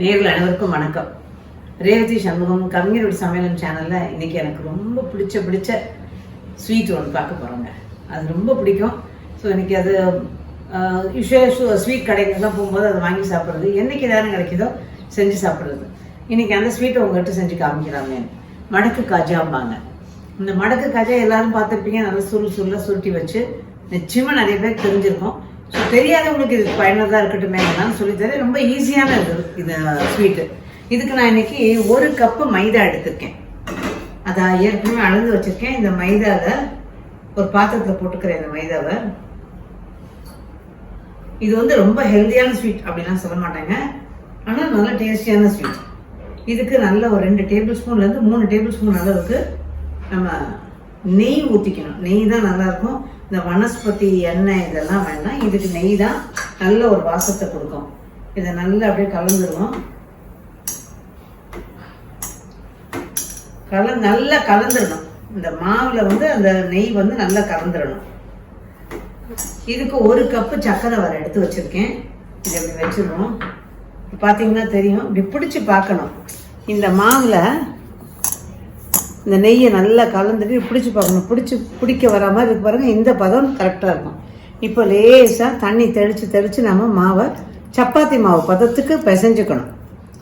நேரில் அனைவருக்கும் வணக்கம். ரேவதி சண்முகம் கவிஞருடைய சமையலம் சேனலில் இன்றைக்கி எனக்கு ரொம்ப பிடிச்ச பிடிச்ச ஸ்வீட் ஒன்று பார்க்க போகிறோங்க அது ரொம்ப பிடிக்கும். ஸோ இன்றைக்கி அது யூஸ்வலாக ஸ்வீட் கடைகள்லாம் போகும்போது அதை வாங்கி சாப்பிட்றது என்றைக்கு நேரம் கிடைக்குதோ செஞ்சு சாப்பிட்றது. இன்றைக்கி அந்த ஸ்வீட்டை உங்கள்கிட்ட செஞ்சு காமிக்கிறாங்க. மடக்கு காஜாம்பாங்க இந்த மடக்கு காஜா எல்லாரும் பார்த்துருப்பீங்க. நல்லா சுருள் சுருளாக சுருட்டி வச்சு நிச்சயமாக நிறைய பேர் தெரிஞ்சிருக்கோம். ஸோ தெரியாதவங்களுக்கு இது பயனுள்ளதாக இருக்கட்டுமே நான் சொல்லித்தரேன். ரொம்ப ஈஸியான இது இந்த ஸ்வீட்டு uh, இதுக்கு நான் இன்னைக்கு ஒரு கப்பு மைதா எடுத்திருக்கேன். அதை ஏற்கனவே அளந்து வச்சிருக்கேன். இந்த மைதாவை ஒரு பாத்திரத்தில் போட்டுக்கிறேன் இந்த மைதாவை. இது வந்து ரொம்ப ஹெல்தியான ஸ்வீட் அப்படிலாம் சொல்ல மாட்டாங்க. ஆனால் நல்ல டேஸ்டியான ஸ்வீட் இதுக்கு நல்ல ஒரு ரெண்டு டேபிள் ஸ்பூன்லேருந்து மூணு டேபிள் ஸ்பூன் அளவுக்கு நம்ம நெய் ஊற்றிக்கணும் நெய் தான் நல்லாயிருக்கும் இந்த வனஸ்பதி எண்ணெய் இதெல்லாம் வேண்டாம் இதுக்கு நெய் தான் நல்ல ஒரு வாசத்தை கொடுக்கும். இதை நல்லா அப்படியே கலந்துருவோம். கல நல்லா கலந்துடணும். இந்த மாவில் வந்து அந்த நெய் வந்து நல்லா கலந்துடணும். இதுக்கு ஒரு கப்பு சர்க்கரை வர எடுத்து வச்சுருக்கேன். இதை இப்படி வச்சுருவோம். பார்த்தீங்கன்னா தெரியும். இப்படி பிடிச்சி பார்க்கணும். இந்த மாவில் இந்த நெய்யை நல்லா கலந்துட்டு பிடிச்சி பார்க்கணும். பிடிச்சி பிடிக்க வர மாதிரி இருக்கு பாருங்க. இந்த பதம் கரெக்டாக இருக்கும். இப்போ லேசாக தண்ணி தெளித்து தெளித்து நம்ம மாவை சப்பாத்தி மாவு பதத்துக்கு பிசைஞ்சுக்கணும்.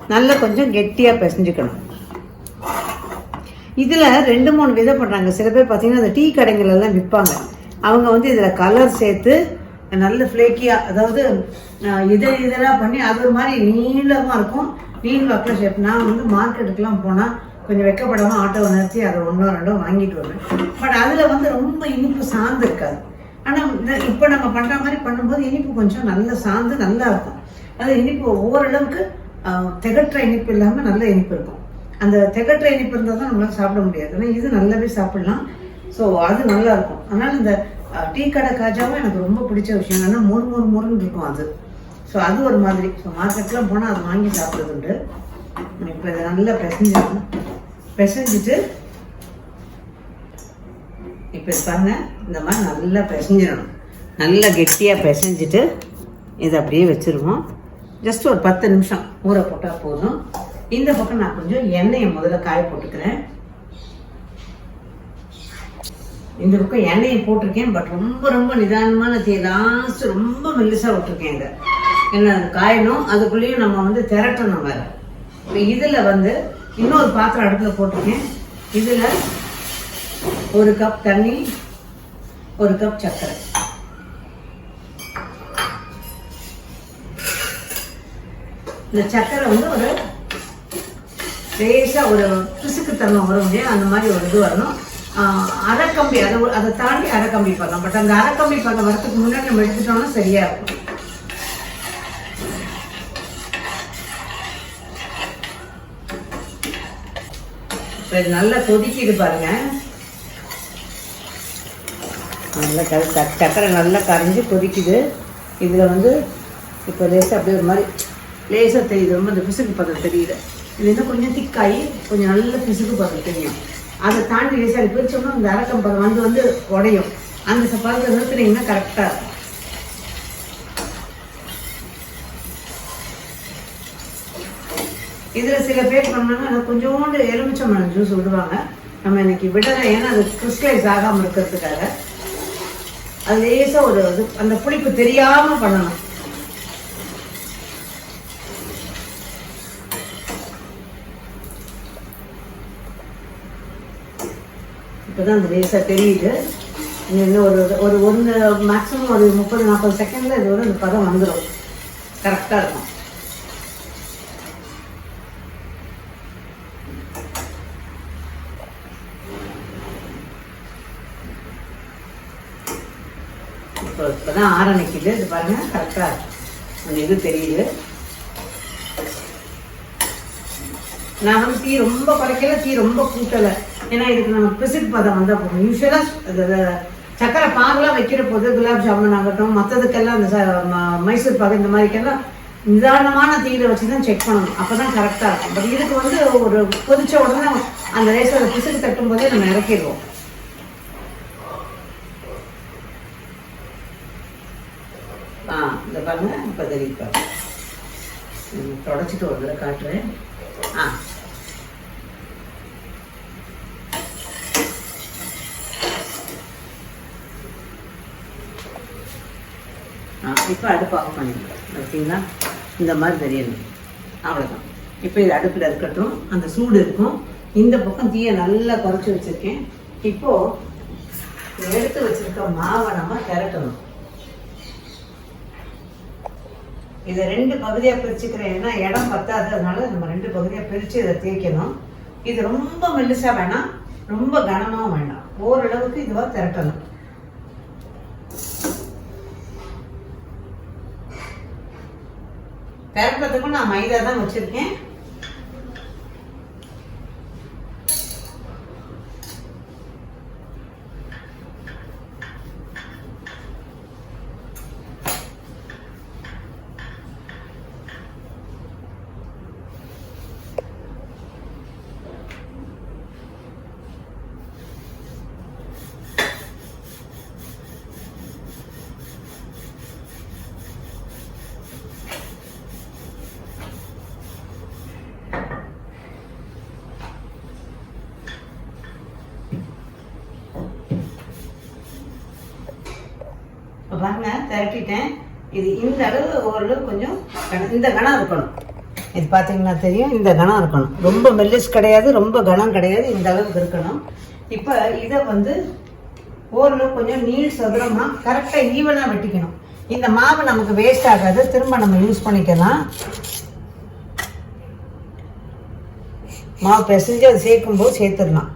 நல்லா கொஞ்சம் கெட்டியாக பிசைஞ்சுக்கணும். இதில் ரெண்டு மூணு விதம் பண்ணுறாங்க சில பேர் பார்த்தீங்கன்னா அந்த டீ கடைகள் எல்லாம் விற்பாங்க அவங்க வந்து இதில் கலர் சேர்த்து நல்ல ஃப்ளேக்கியாக அதாவது அஹ், இதழ் இதழாக பண்ணி அது ஒரு மாதிரி நீளமாக இருக்கும். நீள் வக்கல ஷேப் நான் வந்து மார்க்கெட்டுக்கெலாம் போனால் கொஞ்சம் வெக்கப்படாமல் ஆட்டோவை நிறுத்தி அதை ஒன்றோ ரெண்டோ வாங்கிட்டு வருவேன். பட் அதில் வந்து ரொம்ப இனிப்பு சார்ந்து இருக்காது. ஆனால் இந்த இப்போ நம்ம பண்ணுற மாதிரி பண்ணும்போது இனிப்பு கொஞ்சம் நல்ல சார்ந்து நல்லா இருக்கும். அது இனிப்பு ஓரளவுக்கு திகற்ற இனிப்பு இல்லாமல் நல்ல இனிப்பு இருக்கும். அந்த திகற்ற இனிப்பு இருந்தால் தான் நம்மளால் சாப்பிட முடியாது. ஆனால் இது நல்லாவே சாப்பிடலாம். ஸோ அது நல்லா இருக்கும். அதனால் இந்த டீ கடை காஜாவும் எனக்கு ரொம்ப பிடிச்ச விஷயம் என்னன்னா மொறு மொறு மொறுன்னு இருக்கும் அது. ஸோ அது ஒரு மாதிரி. ஸோ மார்க்கெட்லாம் போனால் அதை வாங்கி சாப்பிட்றது உண்டு. இப்போ இதை நல்லா பிசைஞ்சிடணும். பிசைஞ்சிட்டு இப்போ பாருங்க இந்த மாதிரி நல்லா பிசைஞ்சிடணும். நல்லா கெட்டியாக பிசைஞ்சிட்டு இதை அப்படியே வச்சுருவோம். ஜஸ்ட் ஒரு பத்து நிமிஷம் ஊற போட்டால் போதும். இந்த பக்கம் நான் கொஞ்சம் எண்ணெயை முதல்ல காய போட்டுக்கிறேன். இந்த பக்கம் எண்ணெயை போட்டிருக்கேன் பட் ரொம்ப ரொம்ப நிதானமான தீ லாஸ்ட் ரொம்ப மெல்லிசாக விட்டுருக்கேன் இதை. என்ன காயணும் அதுக்குள்ளேயும் நம்ம வந்து திரட்டணும் வேறு. இப்போ இதில் வந்து இன்னொரு பாத்திரம் அடுப்பில் போட்டிருக்கேன். இதில் ஒரு கப் தண்ணி ஒரு கப் சர்க்கரை இந்த சர்க்கரை வந்து ஒரு லேசாக ஒரு பிசுக்குத்தன்மை வரும் இல்லையா? அந்த மாதிரி ஒரு இது வரணும். அரைக்கம்பி அதை அதை தாண்டி அரைக்கம்பி பதம் பட் அந்த அரைக்கம்பி பதம் வரத்துக்கு முன்னாடி நம்ம எடுத்துட்டோம்னா சரியாக இருக்கும். இப்போ இது நல்லா கொதிக்கிது பாருங்க. நல்லா க சக்கரை நல்லா கரைஞ்சி கொதிக்குது. இதில் வந்து இப்போ லேசாக அப்படியே ஒரு மாதிரி லேசாக தெரியுது. ரொம்ப இந்த பிசுக்கு பதம் தெரியுது இது இன்னும் கொஞ்சம் திக்காகி கொஞ்சம் நல்ல பிசுக்கு பதம் தெரியும். அதை தாண்டி லேசாக பிரிச்சோம்னா அந்த அரக்கம் பதம் வந்து வந்து உடையும். அந்த பதத்தை நிறுத்துனீங்கன்னா கரெக்டாக இருக்கும். இதில் சில பேர் பண்ணாங்கன்னா கொஞ்சோண்டு எலுமிச்சம்பழம் ஜூஸ் விடுவாங்க. நம்ம இன்னைக்கு விடலை ஏன்னா அது கிறிஸ்டலைஸ் ஆகாமல் இருக்கிறதுக்காக. அது லேசாக ஒரு இது அந்த புளிப்பு தெரியாமல் பண்ணணும். இப்போதான் அந்த லேசாக தெரியுது. இன்னும் இன்னும் ஒரு ஒரு ஒன்று மேக்ஸிமம் ஒரு முப்பது நாற்பது செகண்டில் இது வந்து அந்த பதம் வந்துடும் கரெக்டாக இருக்கும். இப்போ இப்போ தான் ஆரணிக்குது இது பாருங்க கரெக்டாக அந்த இது தெரியுது நான் வந்து தீ ரொம்ப குறைக்கல தீ ரொம்ப கூட்டலை. ஏன்னா இதுக்கு நம்ம பிசிட் பதம் வந்தால் போகும் யூஸ்வலாக சக்கரை பாகுலாம் வைக்கிற போது குலாப் ஜாமுன் ஆகட்டும் மற்றதுக்கெல்லாம் இந்த மைசூர் பாகு இந்த மாதிரிக்கெல்லாம் நிதானமான தீயில வச்சு தான் செக் பண்ணணும். அப்போ தான் கரெக்டாக இருக்கும். பட் இதுக்கு வந்து ஒரு கொதிச்ச உடனே அந்த ரேஸில் பிசுக்கு தட்டும் போதே நம்ம இறக்கிடுவோம். ஆ தொடச்சிட்டு ஒரு தடவை காட்டுறேன். ஆ. இப்போ அடுப்பு ஆஃப் பண்ணிடலாம் பார்த்தீங்களா இந்த மாதிரி தெரியணும். அவ்வளோதான் இப்போ இது அடுப்பில் இருக்கட்டும் அந்த சூடு இருக்கும். இந்த பக்கம் தீயை நல்லா குறைச்சி வச்சுருக்கேன். இப்போது எடுத்து வச்சிருக்க மாவை நம்ம திரட்டணும். இதை ரெண்டு பகுதியாக பிரிச்சுக்கிறேன். ஏன்னா இடம் பத்தாது அதனால நம்ம ரெண்டு பகுதியாக பிரித்து இதை தேய்க்கணும். இது ரொம்ப மெல்லிசாக வேணாம். ரொம்ப கனமாகவும் வேண்டாம் ஓரளவுக்கு இதுவாக திரட்டணும். திரட்டுறதுக்கும் நான் மைதா தான் வச்சுருக்கேன். இப்போ பாருங்க திரட்டிட்டேன். இது இந்த அளவு ஓரளவு கொஞ்சம் இந்த கணம் இருக்கணும். இது பார்த்தீங்கன்னா தெரியும் இந்த கணம் இருக்கணும். ரொம்ப மெல்லிஸ் கிடையாது ரொம்ப கனம் கிடையாது இந்த அளவுக்கு இருக்கணும். இப்போ இதை வந்து ஓரளவு கொஞ்சம் நீள் சதுரமாக கரெக்டாக ஈவனாக வெட்டிக்கணும். இந்த மாவு நமக்கு வேஸ்ட் ஆகாது திரும்ப நம்ம யூஸ் பண்ணிக்கலாம். மாவு பிசைஞ்சு அதை சேர்க்கும்போது சேர்த்துடலாம்.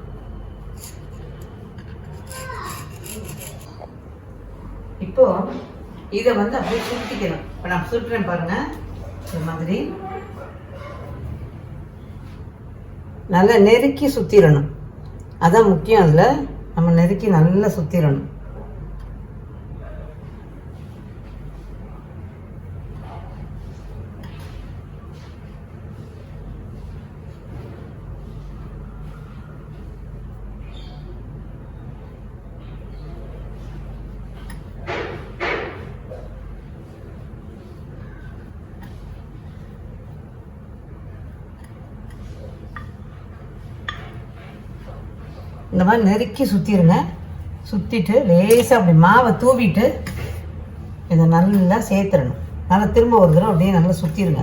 இப்போ இதை வந்து அப்படியே சுருட்டிக்கணும். இப்போ நான் சுருட்டுறேன் பாருங்க. இந்த மாதிரி. நல்லா நெருக்கி சுத்திரணும். அதான் முக்கியம் அதில். நம்ம நெருக்கி நல்லா சுத்திரணும். இந்த மாதிரி நெருக்கி சுற்றிடுங்க சுற்றிட்டு லேசாக அப்படி மாவை தூவிட்டு இதை நல்லா சேர்த்துடணும். நல்லா திரும்ப ஒரு தடவை அப்படியே நல்லா சுற்றிடுங்க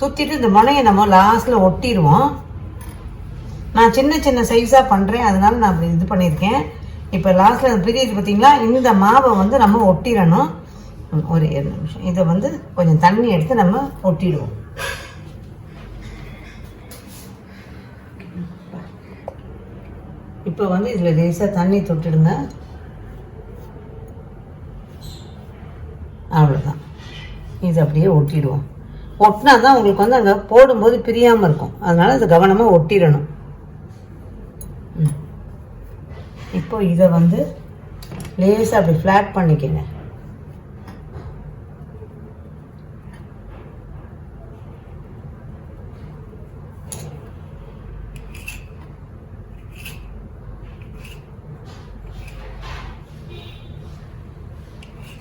சுற்றிட்டு இந்த முனையை நம்ம லாஸ்ட்டில் ஒட்டிடுவோம். நான் சின்ன சின்ன சைஸாக பண்ணுறேன் அதனால நான் அப்படி இது பண்ணியிருக்கேன். இப்போ லாஸ்ட்டில் பிரியுது பார்த்தீங்களா இந்த மாவை வந்து நம்ம ஒட்டிடணும். ஒரு ஏழு நிமிஷம். இதை வந்து கொஞ்சம் தண்ணி எடுத்து நம்ம ஒட்டிடுவோம். இப்போ வந்து இதில் லேசாக தண்ணி தொட்டுடுங்க. அவ்வளோதான் இது அப்படியே ஒட்டிடுவோம். ஒட்டினா தான் உங்களுக்கு வந்து அங்கே போடும்போது பிரியாமல் இருக்கும். அதனால் இது கவனமாக ஒட்டிடணும். ம். இப்போ இதை வந்து லேசாக அப்படி ஃப்ளாட் பண்ணிக்கங்க.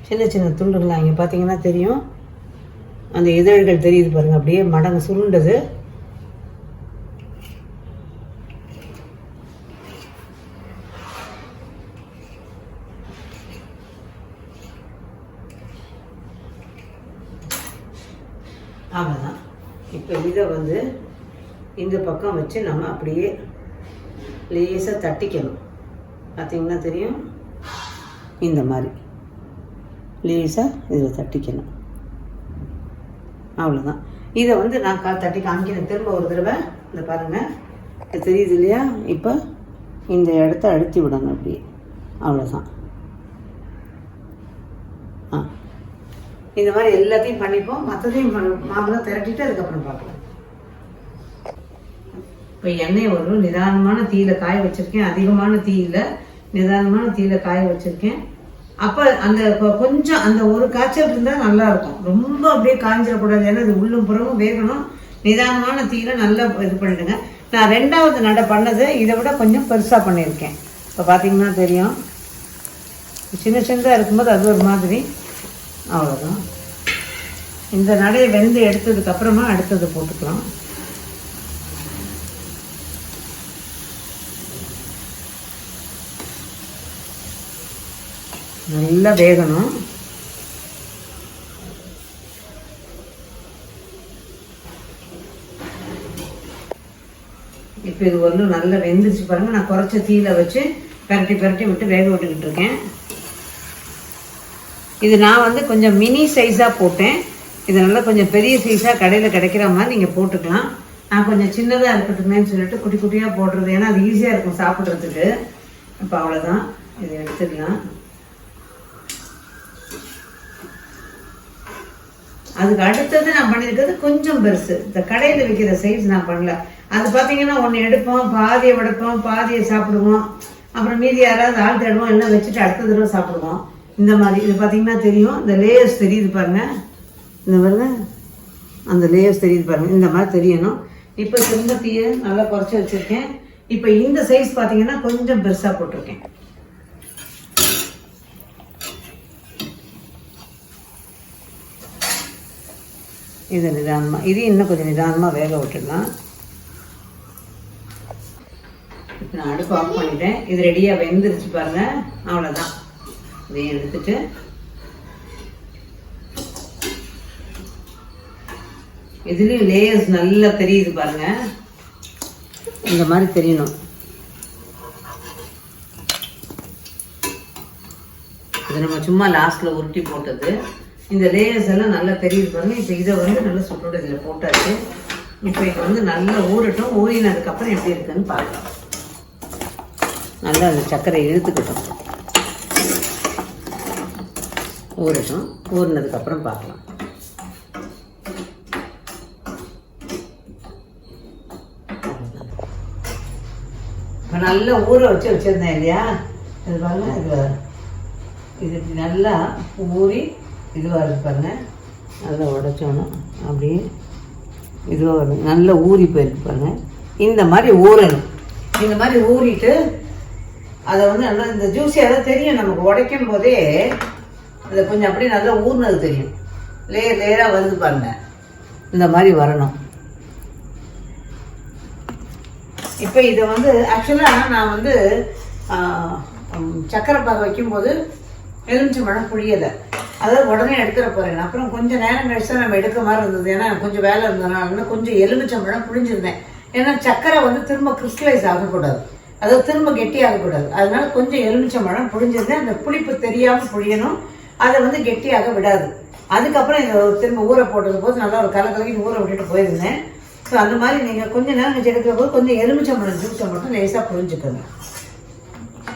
சின்ன சின்ன துண்டுகள்லாம் இங்கே பார்த்தீங்கன்னா தெரியும். அந்த இதழ்கள் தெரியுது பாருங்க அப்படியே மடங்கு சுருண்டது. அவ்வளோதான் இப்போ இதை வந்து இந்த பக்கம் வச்சு நம்ம அப்படியே லேசாக தட்டிக்கணும். பார்த்தீங்கன்னா தெரியும்? இந்த மாதிரி. லேசாக இதில் தட்டிக்கணும். அவ்வளோதான் இதை வந்து நான் கா தட்டி காமிக்கிறேன் திரும்ப ஒரு தடவை இந்த பாருங்கள் இது தெரியுது இல்லையா? இப்போ இந்த இடத்த அழுத்தி விடணும் அப்படியே. அவ்வளோதான் ஆ. இந்த மாதிரி எல்லாத்தையும் பண்ணிப்போம். மற்றதையும் மாம்பழம் திரட்டிட்டு அதுக்கப்புறம் பார்க்கலாம் இப்போ எண்ணெய் ஒரு நிதானமான தீயில காய வச்சிருக்கேன். அதிகமான தீயில நிதானமான தீயில காய வச்சிருக்கேன். அப்போ அந்த கொஞ்சம் அந்த ஒரு காய்ச்சல் இருந்தால் நல்லா இருக்கும் ரொம்ப அப்படியே காய்ஞ்சிடக்கூடாது. ஏன்னா இது உள்ளும் புறமும் வேகணும். நிதானமான தீயில நல்லா இது பண்ணிடுங்க. நான் ரெண்டாவது நடை பண்ணது இதை விட கொஞ்சம் பெருசாக பண்ணியிருக்கேன். இப்போ பார்த்தீங்கன்னா தெரியும். சின்ன சின்னதாக இருக்கும்போது அது ஒரு மாதிரி. அவ்வளோதான் இந்த நடையை வெந்து எடுத்ததுக்கப்புறமா அடுத்தது போட்டுக்கலாம். நல்லா வேகணும். இப்போ இது வந்து நல்லா வெந்துருச்சு பாருங்கள் நான் குறைச்ச தீயில வச்சு பரட்டி பரட்டி விட்டு வேக விட்டுக்கிட்டு இருக்கேன். இது நான் வந்து கொஞ்சம் மினி சைஸாக போட்டேன். இது நல்லா கொஞ்சம் பெரிய சைஸாக கடையில் கிடைக்கிற மாதிரி நீங்கள் போட்டுக்கலாம். நான் கொஞ்சம் சின்னதாக இருக்கட்டுமேன்னு சொல்லிட்டு குட்டி குட்டியாக போடுறது. ஏன்னா அது ஈஸியாக இருக்கும் சாப்பிட்றதுக்கு. இப்போ அவ்வளோதான் இதை எடுத்துக்கலாம். அதுக்கு அடுத்தது நான் பண்ணியிருக்கிறது கொஞ்சம் பெருசு. இந்த கடையில் விற்கிற சைஸ் நான் பண்ணல. அது பார்த்தீங்கன்னா ஒன்று எடுப்போம் பாதியை உடைப்போம் பாதியை சாப்பிடுவோம். அப்புறம் மீதி யாராவது ஆள் தேடுவோம் எல்லாம் வச்சுட்டு அடுத்த தடவை சாப்பிடுவோம். இந்த மாதிரி இது பார்த்தீங்கன்னா தெரியும். இந்த லேயர்ஸ் தெரியுது பாருங்க. இந்த பாருங்க. அந்த லேயர்ஸ் தெரியுது பாருங்க. இந்த மாதிரி தெரியணும். இப்போ திரும்ப தீயை நல்லா குறைச்சி வச்சுருக்கேன். இப்போ இந்த சைஸ் பார்த்தீங்கன்னா கொஞ்சம் பெருசாக போட்டிருக்கேன். இது நிதானமாக இது இன்னும் கொஞ்சம் நிதானமாக வேக விட்டுடலாம். இப்போ நான் அடுப்பு ஆஃப் பண்ணிட்டேன். இது ரெடியாக வெந்துருச்சு பாருங்க. அவ்வளோதான் இதையும் எடுத்துட்டு. இதுலேயும் லேயர்ஸ் நல்லா தெரியுது பாருங்க. இந்த மாதிரி தெரியணும். இது நம்ம சும்மா லாஸ்ட்ல உருட்டி போட்டது. இந்த லேயர்ஸ் எல்லாம் நல்லா தெரியுது பாருங்க. இப்போ இதை வந்து நல்லா சுட்டோட இதில் போட்டாச்சு. இப்போ இது வந்து நல்லா ஊறட்டும். ஊறினதுக்கப்புறம் எப்படி இருக்குன்னு பார்க்கலாம். நல்லா அந்த சர்க்கரை இழுத்துக்கிட்டோம். ஊறட்டும். ஊறினதுக்கப்புறம் பார்க்கலாம். இப்போ நல்லா ஊற வச்சு வச்சுருந்தேன் இல்லையா? இது பாருங்க இது இது நல்லா ஊறி இதுவாக இருக்கு பாருங்கள் நல்லா உடைச்சோணும் அப்படியே இதுவாக வரும் நல்லா ஊறி போயிருக்கு பாருங்கள் இந்த மாதிரி ஊறணும். இந்த மாதிரி ஊறிட்டு அதை வந்து நல்லா இந்த ஜூஸியாக தான் தெரியும் நமக்கு. உடைக்கும் போதே அதை கொஞ்சம் அப்படியே நல்லா ஊறினது தெரியும். லேயர் லேயராக வருது பாருங்க. இந்த மாதிரி வரணும். இப்போ இதை வந்து ஆக்சுவலாக நான் வந்து சக்கரை பாக வைக்கும்போது எலுமிச்சை பழம் புளியலை அதாவது உடனே எடுத்துட போகிறேன் அப்புறம் கொஞ்சம் நேரம் கழிச்சு தான் நம்ம எடுக்க மாதிரி இருந்தது. ஏன்னா கொஞ்சம் வேலை இருந்ததுனால இன்னும் கொஞ்சம் எலுமிச்சை புழிஞ்சிருந்தேன். ஏன்னா சக்கரை வந்து திரும்ப கிறிஸ்டலைஸ் ஆகக்கூடாது. அதாவது திரும்ப கெட்டி ஆகக்கூடாது. அதனால கொஞ்சம் எலுமிச்சை புழிஞ்சிருந்தேன். அந்த புளிப்பு தெரியாமல் புழியணும். அதை வந்து கெட்டியாக விடாது. அதுக்கப்புறம் இதை திரும்ப ஊற போட்டது போது நல்லா ஒரு கலக்கலக்கி ஊற விட்டுட்டு போயிருந்தேன். ஸோ அந்த மாதிரி நீங்கள் கொஞ்ச நேரம் கழிச்சு எடுக்கிற போது கொஞ்சம் எலுமிச்சம்பழம் ஜூஸை மட்டும் லேசாக புரிஞ்சுக்கணும்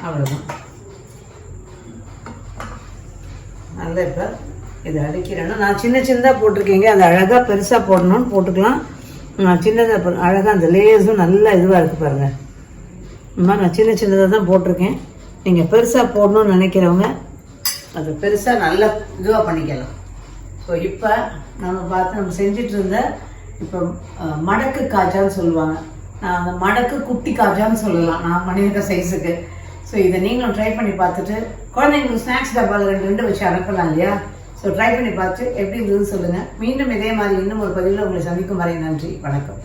அவ்வளோதான் நல்லா இப்போ இது அடிக்கிறேன்னா நான் சின்ன சின்னதாக போட்டிருக்கீங்க. அந்த அழகாக பெருசாக போடணும்னு போட்டுக்கலாம். நான் சின்னதாக அழகாக அந்த லேயர்ஸும் நல்லா இதுவாக இருக்குது பாருங்கள் இந்த மாதிரி நான் சின்ன சின்னதாக தான் போட்டிருக்கேன். நீங்கள் பெருசாக போடணும்னு நினைக்கிறவங்க அது பெருசாக நல்லா இதுவாக பண்ணிக்கலாம். ஸோ இப்போ நம்ம பார்த்து நம்ம செஞ்சுட்டு இருந்த இப்போ மடக்கு காஜான்னு சொல்லுவாங்க. நான் அந்த மடக்கு குட்டி காஜான்னு சொல்லலாம். நான் பண்ணியிருக்க சைஸுக்கு ஸோ இதை நீங்களும் ட்ரை பண்ணி பார்த்துட்டு குழந்தைங்களுக்கு ஸ்நாக்ஸ் டப்பாவில் ரெண்டு ரெண்டு வச்சு அனுப்பலாம் இல்லையா? ஸோ ட்ரை பண்ணி பார்த்து எப்படி இருந்ததுன்னு சொல்லுங்கள் மீண்டும் இதே மாதிரி இன்னும் ஒரு பதிவில் உங்களை சந்திக்கும் வரை நன்றி வணக்கம்.